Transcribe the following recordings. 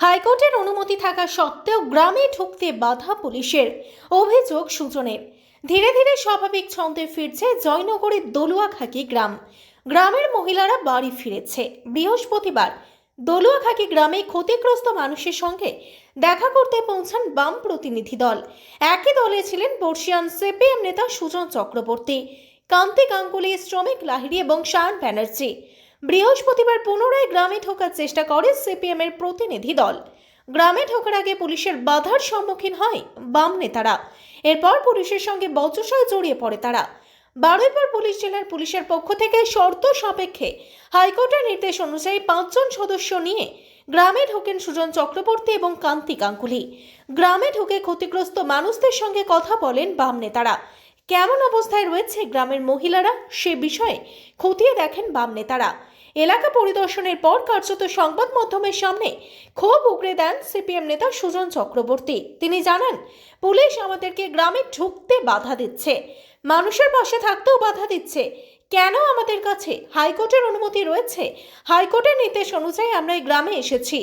হাইকোর্টের অনুমতি থাকা সত্ত্বেও গ্রামে ঢুকতে বাধা পুলিশের অভিযোগ সুজনের ধীরে ধীরে স্বাভাবিক ছন্দে ফিরছে জয়নগরের দলুয়াখাকি গ্রাম। গ্রামের মহিলারা বাড়ি ফিরেছে। বৃহস্পতিবার দলুয়াখাকি গ্রামে ক্ষতিগ্রস্ত মানুষের সঙ্গে দেখা করতে পৌঁছান বাম প্রতিনিধি দল। একই দলে ছিলেন বর্ষিয়ান সিপিএম নেতা সুজন চক্রবর্তী, কান্তি গাঙ্গুলি, শ্রমিক লাহিড়ী এবং শায়ন ব্যানার্জি। বৃহস্পতিবার পুনরায় গ্রামে ঢোকার চেষ্টা করে সিপিএম এর প্রতিনিধি দল। গ্রামে ঢোকার আগে পুলিশের বাধার সম্মুখীন হয় বাম নেতারা। এরপর পুলিশের সঙ্গে বচসায় জড়িয়ে পড়ে তারা। বারুইপুর পুলিশ জেলার পুলিশের পক্ষ থেকে শর্ত সাপেক্ষে হাইকোর্টের নির্দেশ অনুযায়ী পাঁচজন সদস্য নিয়ে গ্রামে ঢোকেন সুজন চক্রবর্তী এবং কান্তি গাঙ্গুলি। গ্রামে ঢুকে ক্ষতিগ্রস্ত মানুষদের সঙ্গে কথা বলেন বাম নেতারা। কেমন অবস্থায় রয়েছে গ্রামের মহিলারা সে বিষয়ে খতিয়ে দেখেন বাম নেতারা। এলাকা পরিদর্শনের পর কার্যত সংবাদ মাধ্যমের সামনে ক্ষোভ উগড়ে দেন সিপিএম নেতা সুজন চক্রবর্তী। তিনি জানান, পুলিশ আমাদেরকে গ্রামে ঢুকতে বাধা দিচ্ছে। মানুষের পাশে থাকতেও বাধা দিচ্ছে। কেন আমাদের কাছে হাইকোর্টের অনুমতি রয়েছে? হাইকোর্টের নির্দেশ অনুযায়ী আমরা এই গ্রামে এসেছি।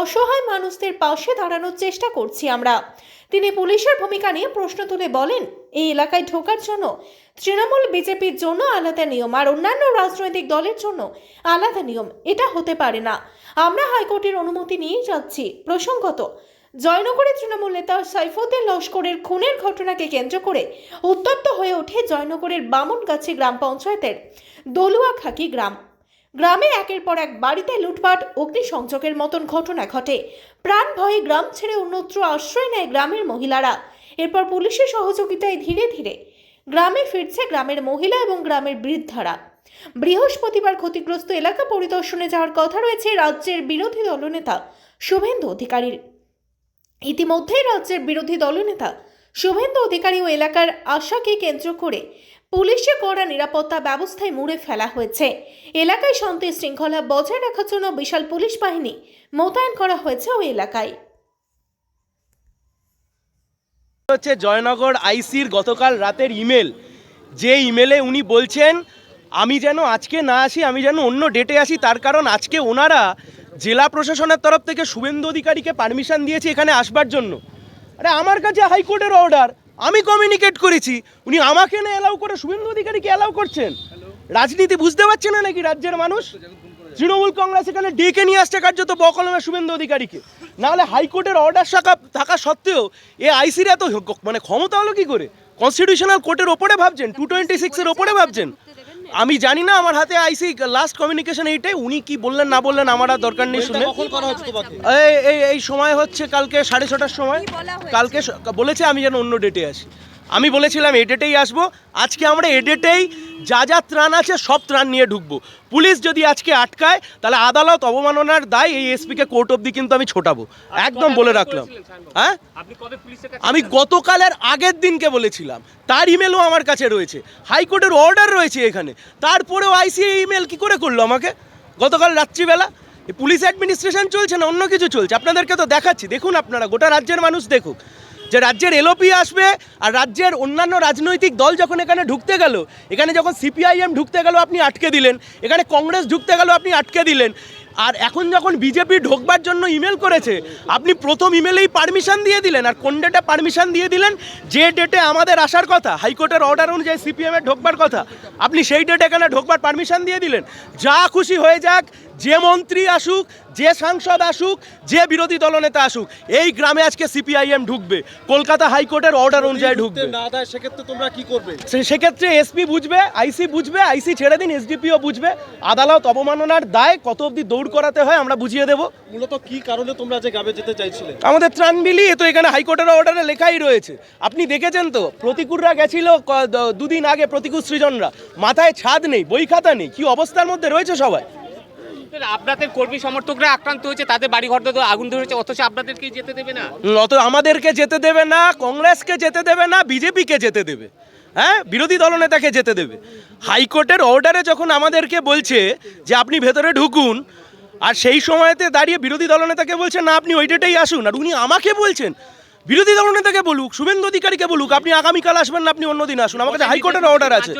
অসহায় মানুষদের পাশে দাঁড়ানোর চেষ্টা করছি আমরা। তিনি পুলিশের ভূমিকা নিয়ে প্রশ্ন তুলে বলেন, এই এলাকায় ঢোকার জন্য তৃণমূল বিজেপির জন্য আলাদা নিয়ম আর অন্যান্য রাজনৈতিক দলের জন্য আলাদা নিয়ম, এটা হতে পারে না। আমরা হাইকোর্টের অনুমতি নিয়েই যাচ্ছি। প্রসঙ্গত জয়নগরে তৃণমূল নেতা সাইফুদ্দিন লস্করের খুনের ঘটনাকে কেন্দ্র করে উত্তপ্ত হয়ে ওঠে জয়নগরের বামনগাছি গ্রাম পঞ্চায়েতের দলুয়াখাকি গ্রাম। গ্রামে একের পর এক বাড়িতে লুটপাট, অগ্নিসংযোগের মতন ঘটনা ঘটে। প্রাণ ভয়ে গ্রাম ছেড়ে অন্যত্র আশ্রয় নেয় গ্রামের মহিলারা। এরপর পুলিশের সহযোগিতায় ধীরে ধীরে গ্রামে ফিরছে গ্রামের মহিলা এবং গ্রামের বৃদ্ধারা। বৃহস্পতিবার ক্ষতিগ্রস্ত এলাকা পরিদর্শনে যাওয়ার কথা রয়েছে রাজ্যের বিরোধী দলনেতা শুভেন্দু অধিকারীর। ইতিমধ্যেই রাজ্যের বিরোধী দলনেতা শুভেন্দু অধিকারী ও এলাকার আশাকে কেন্দ্র করে পুলিশে করা নিরাপত্তা ব্যবস্থায় মুড়ে ফেলা হয়েছে। এলাকায় শান্তি শৃঙ্খলা বজায় রাখার জন্য বিশাল পুলিশ বাহিনী মোতায়েন করা হয়েছে ওই এলাকায়। হচ্ছে জয়নগর আইসির গতকাল রাতের ইমেল। যে ইমেলে উনি বলছেন, আমি যেন আজকে না আসি, আমি যেন অন্য ডেটে আসি, তার কারণ আজকে ওনারা জেলা প্রশাসনের তরফ থেকে শুভেন্দু অধিকারীকে পারমিশন দিয়েছি এখানে আসবার জন্য। আরে, আমার কাছে হাইকোর্টের অর্ডার আমি কমিউনিকেট করেছি। উনি আমাকে না অ্যালাউ করে শুভেন্দু অধিকারীকে অ্যালাউ করছেন। রাজনীতি বুঝতে পারছে না নাকি রাজ্যের মানুষ? তৃণমূল কংগ্রেস এখানে ডেকে নিয়ে আসছে কার্যত বকলমে শুভেন্দু অধিকারীকে। নাহলে হাইকোর্টের অর্ডার শাখা থাকা সত্ত্বেও এ আইসির এত মানে ক্ষমতা হলো কি করে? কনস্টিটিউশনাল কোর্টের ওপরে ভাবছেন টু টোয়েন্টি সিক্সের ওপরে ভাবছেন। আমি জানি না আমার হাতে আইসি লাস্ট কমিউনিকেশন এইটাই। উনি কি বললেন না বললেন আমার আর দরকার নেই শুনে। এই এই সময় হচ্ছে কালকে সাড়ে ছটার সময়। কালকে বলেছে আমি যেন অন্য ডেটে আসি। আমি বলেছিলাম এডেটেই ডেটেই আসব। আজকে আমরা এডেটেই যা যা ত্রাণ আছে সব ত্রাণ নিয়ে ঢুকবো। পুলিশ যদি আজকে আটকায় তাহলে আদালত অবমাননার দায় এই এসপিকে কোর্ট অবধি কিন্তু আমি ছোটাবো। একদম বলে রাখলাম। হ্যাঁ? আমি গতকালের আগের দিনকে বলেছিলাম। তার ইমেলও আমার কাছে রয়েছে। হাইকোর্টের অর্ডার রয়েছে এখানে। তারপরেও আইসিএ ইমেল কি করে করল আমাকে? গতকাল রাত্রিবেলা। পুলিশ অ্যাডমিনিস্ট্রেশন চলছে না? অন্য কিছু চলছে? আপনাদেরকে তো দেখাচ্ছি। দেখুন আপনারা গোটা রাজ্যের মানুষ দেখুক। যে রাজ্যের এলওপি আসবে আর রাজ্যের অন্যান্য রাজনৈতিক দল যখন এখানে ঢুকতে গেল, এখানে যখন সিপিআইএম ঢুকতে গেল, আপনি আটকে দিলেন, এখানে কংগ্রেস ঢুকতে গেল, আপনি আটকে দিলেন। আর এখন যখন বিজেপি ঢোকবার জন্য ইমেল করেছে, আপনি প্রথম ইমেলেই পারমিশন দিয়ে দিলেন। আর কোন ডেটে পারমিশন দিয়ে দিলেন? যে ডেটে আমাদের আসার কথা, হাইকোর্টের অর্ডার অনুযায়ী সিপিএমের ঢোকবার কথা, আপনি সেই ডেটে এখানে ঢোকবার পারমিশন দিয়ে দিলেন। যা খুশি হয়ে যাক যে মন্ত্রী আসুক যে সাংসদ আসুক যে বিরোধী দলনেতা আসুক এই গ্রামে আজকে সিপিআইএম ঢুকবে কলকাতা হাইকোর্টের অর্ডার অনুযায়ী ঢুকবে। না দেয় সেক্ষেত্রে তোমরা কি করবে? সেক্ষেত্রে এসপি বুঝবে আইসি বুঝবে আইসি ছেড়ে দিন এসডিপিও বুঝবে। আদালত অবমাননার দায় কত অবধি দৌড় করাতে হয় আমরা বুঝিয়ে দেবো। মূলত কি কারণে তোমরা যে গ্রামে যেতে চাইছিলে? আমাদের ত্রাণ বিলি এ তো এখানে হাইকোর্টের অর্ডারে লেখাই রয়েছে। আপনি দেখেছেন তো প্রতিকূলরা গেছিল দুদিন আগে প্রতিকূল সৃজনরা। মাথায় ছাদ নেই বই খাতা নেই কি অবস্থার মধ্যে রয়েছে সবাই? আপনাদের কর্মী সমর্থকরা আক্রান্ত হয়েছে তাদের বাড়ি ঘর তো আগুন ধরেছে অথচ আপনাদেরকে যেতে দেবে না। অত আমাদেরকে যেতে দেবে না কংগ্রেসকে যেতে দেবে না বিজেপিকে যেতে দেবে। হ্যাঁ বিরোধী দলনেতাকে যেতে দেবে। হাইকোর্টের অর্ডারে যখন আমাদেরকে বলছে যে আপনি ভেতরে ঢুকুন আর সেই সময়তে দাঁড়িয়ে বিরোধী দলনেতাকে বলছেন না আপনি ওই ডেটেই আসুন। আর উনি আমাকে বলছেন বিরোধী দলনেতাকে বলুক শুভেন্দু অধিকারীকে বলুক আপনি আগামীকাল আসবেন না আপনি অন্যদিন আসুন। আমার কাছে হাইকোর্টের অর্ডার আছে।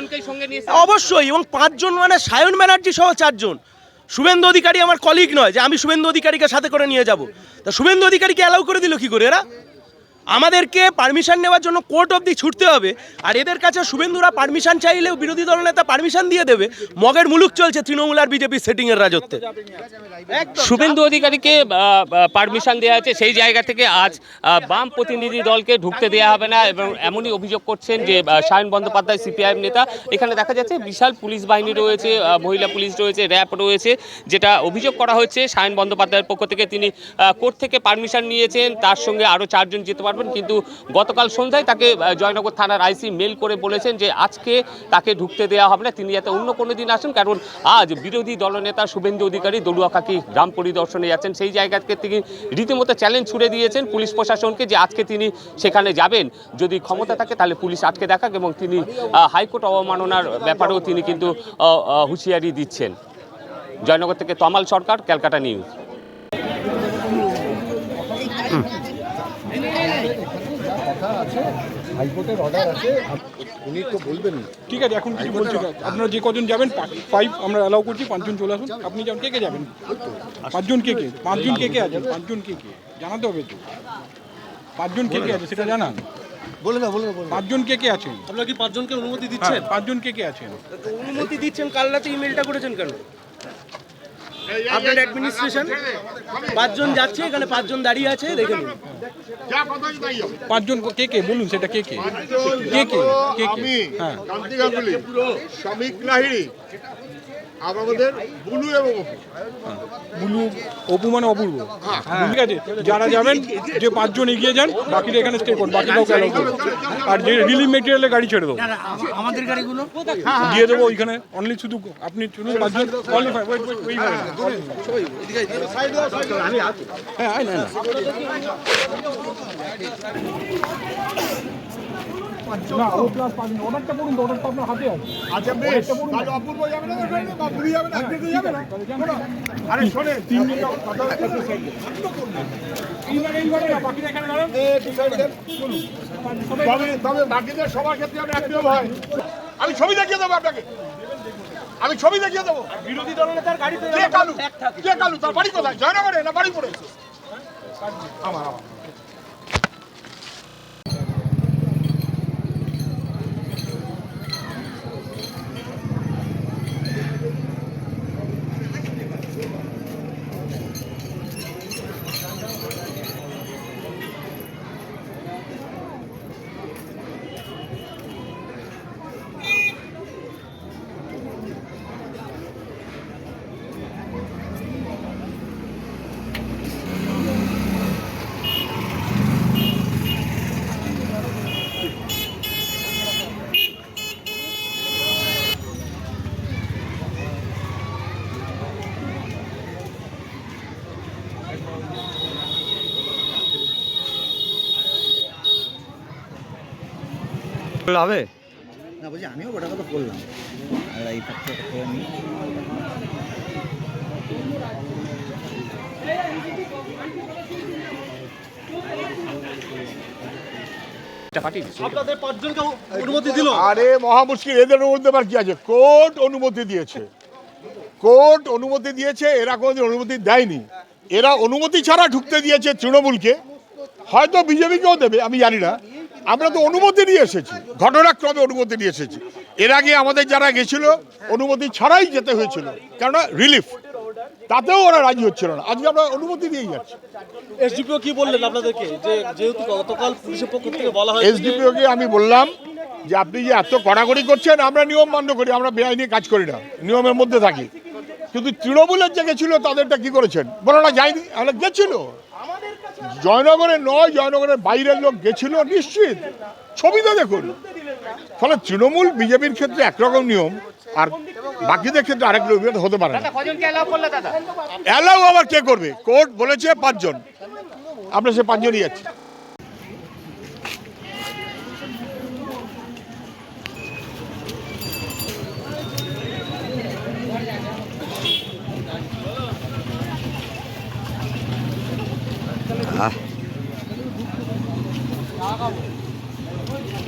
অবশ্যই এবং পাঁচজন মানে সায়ন ব্যানার্জি সহ চারজন। শুভেন্দু অধিকারী আমার কলিগ নয়, যে আমি শুভেন্দু অধিকারীকে সাথে করে নিয়ে যাব। তা শুভেন্দু অধিকারীকে অ্যালাউ করে দিল কি করে এরা? আমাদেরকে পারমিশন নেওয়ার জন্য কোর্ট অবধি ছুটতে হবে। আর এদের কাছে শুভেন্দুরা পারমিশন চাইলেও বিরোধী দলনেতা পারমিশন দিয়ে দেবে। মগের মুলুক চলছে তৃণমূল আর বিজেপি সেটিংয়ের রাজত্বে। শুভেন্দু অধিকারীকে পারমিশন দেওয়া হয়েছে। সেই জায়গা থেকে আজ বাম প্রতিনিধি দলকে ঢুকতে দেওয়া হবে না এবং এমনই অভিযোগ করছেন যে সায়ন বন্দ্যোপাধ্যায় সিপিআইএম নেতা। এখানে দেখা যাচ্ছে বিশাল পুলিশ বাহিনী রয়েছে মহিলা পুলিশ রয়েছে র্যাব রয়েছে যেটা অভিযোগ করা হচ্ছে সায়ন বন্দ্যোপাধ্যায়ের পক্ষ থেকে তিনি কোর্ট থেকে পারমিশন নিয়েছেন। তার সঙ্গে আরও চারজন যেতে পারবেন কিন্তু গতকাল সন্ধ্যায় তাকে জয়নগর থানার আইসি মেল করে বলেছেন যে আজকে তাকে ঢুকতে দেওয়া হবে না, তিনি যাতে অন্য কোনো দিন আসেন, কারণ আজ বিরোধী দলনেতা শুভেন্দু অধিকারী দলুয়াখাকি গ্রাম পরিদর্শনে যাচ্ছেন। সেই জায়গা থেকে তিনি রীতিমতো চ্যালেঞ্জ ছুড়ে দিয়েছেন পুলিশ প্রশাসনকে যে আজকে তিনি সেখানে যাবেন। যদি ক্ষমতা থাকে তাহলে পুলিশ আটকে দেখাক এবং তিনি হাইকোর্ট অবমাননার ব্যাপারেও তিনি কিন্তু হুঁশিয়ারি দিচ্ছেন। জয়নগর থেকে তমাল সরকার, ক্যালকাটা নিউজ। ঠিক আছে এখন কিছু বলছি না। আপনারা যে কজন যাবেন ফাইভ আমরা অ্যালাউ করছি পাঁচজন চলে আসুন। আপনি যান কে কে যাবেন? পাঁচজন কে কে? পাঁচজন কে কে আছে? পাঁচজন কে কে? জানাতে হবে তো। পাঁচজন কে কে আছে সেটা জানান। বলে না বলে না পাঁচজন কে কে আছেন? আপনারা কি পাঁচজনকে অনুমতি হ্যাঁ দিচ্ছেন? পাঁচজন কে কে আছেন? অনুমতি দিচ্ছেন? কাল রাতে ইমেলটা করেছেন কেন? আপনার অ্যাডমিনিস্ট্রেশন পাঁচজন যাচ্ছে এখানে পাঁচজন দাঁড়িয়ে আছে দেখে নিন। পাঁচজন কে কে? বলুন সেটা কে কে? কে কে? কে কে? হ্যাঁ। লাহিড়ি আমাদের বুলু এবং অপু। বুলু অপু মানে অপূর্ব। ঠিক আছে? যারা যাবেন যে পাঁচজন এগিয়ে যান বাকিটা এখানে স্টে করুন বাকি কাউকে করুন। আর যে রিলিফ মেটেরিয়ালের গাড়ি ছেড়ে দেবো। আমাদের গাড়িগুলো? দিয়ে দেবো ওইখানে অনলি শুধু আপনি শুধু পাঁচজন। wait, wait. হ্যাঁ আয় না না। না ও প্লাস পাঁচ অর্ডারটা করুন অর্ডারটা আপনার হাতে আছে। আচ্ছা বেশ। তাহলে অপূর্ব যাবে না বা বুড়ি যাবে না দিতে যাবে না? আরে শোনেন তিন মিনিট কথা এইবারে এইবারে না এখানে দাঁড়ান তবে তবে বাকিদের সবার ক্ষেত্রে আমি আমি ছবি দেখিয়ে দেবো আপনাকে। আমি ছবি দেখিয়ে দেবো। বিরোধী দলনেতার গাড়িতে কে কালু? কে কালু? তার বাড়ি কোথায়? জয়নগরে না বাড়ি পড়ে আমার আমার। হবে? না বলছি আমিও কথা বললাম। আর এই করে নিই আরে মহা মুশকিল এদের আবার কি আছে? কোর্ট অনুমতি দিয়েছে। কোর্ট অনুমতি দিয়েছে এরা কোনোদিন অনুমতি দেয়নি। এরা অনুমতি ছাড়া ঢুকতে দিয়েছে তৃণমূলকে। হয়তো বিজেপিকেও দেবে আমি জানি না। আমরা তো অনুমতি নিয়ে এসেছি ঘটনাক্রমে অনুমতি নিয়ে এসেছি। এর আগে আমাদের যারা গেছিল অনুমতি ছাড়াই যেতে হয়েছিল কেননা রিলিফ তাতেও ওরা রাজি হচ্ছিল না। আজকে আমরা অনুমতি দিয়েই যাচ্ছি। এসডিপিও কি বললেন আপনাদেরকে? যে যেহেতু গতকাল পুলিশের পক্ষ থেকে বলা হয়েছে যে- এসডিপিওকে আমি বললাম যে আপনি যে এত কড়াকড়ি করছেন আমরা নিয়ম মান্য করি আমরা বেআইনি কাজ করি না নিয়মের মধ্যে থাকি। কিন্তু তৃণমূলের যে গেছিল তাদেরটা কি করেছেন? বলো না যায়নি? আমরা গেছিল। জয়নগরে নয় জয়নগরের বাইরের লোক গেছিল নিশ্চিত। ছবি তো দেখুন। ফলে তৃণমূল বিজেপির ক্ষেত্রে একরকম নিয়ম আর বাকিদের ক্ষেত্রে আরেক নিয়ম হতে পারে অ্যালাউ আবার কে করবে? কোর্ট বলেছে পাঁচজন। আমরা সে পাঁচজনই যাচ্ছি।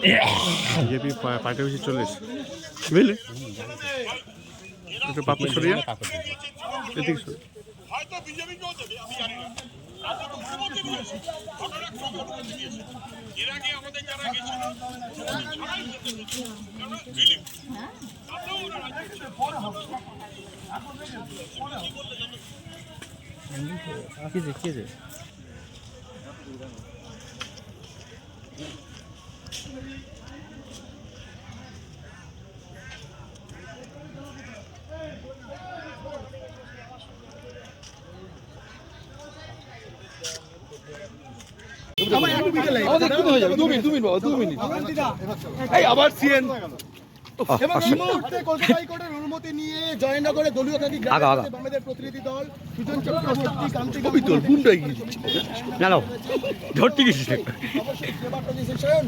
বিজেপি পার্টি অফিসে চলে এসেছে বুঝলে? একটু পাপড় সরিয়ে এদিকে সরিয়ে হয়তো বিজেপিকেও দেবে আমি জানি না আজকে তো অনুমতি নিয়ে জয়নগরে দলীয় কাকি। বামেদের প্রতিনিধি দল। সুজন চক্রবর্তী কান্তি না না। ধরতে গেছিস সায়ন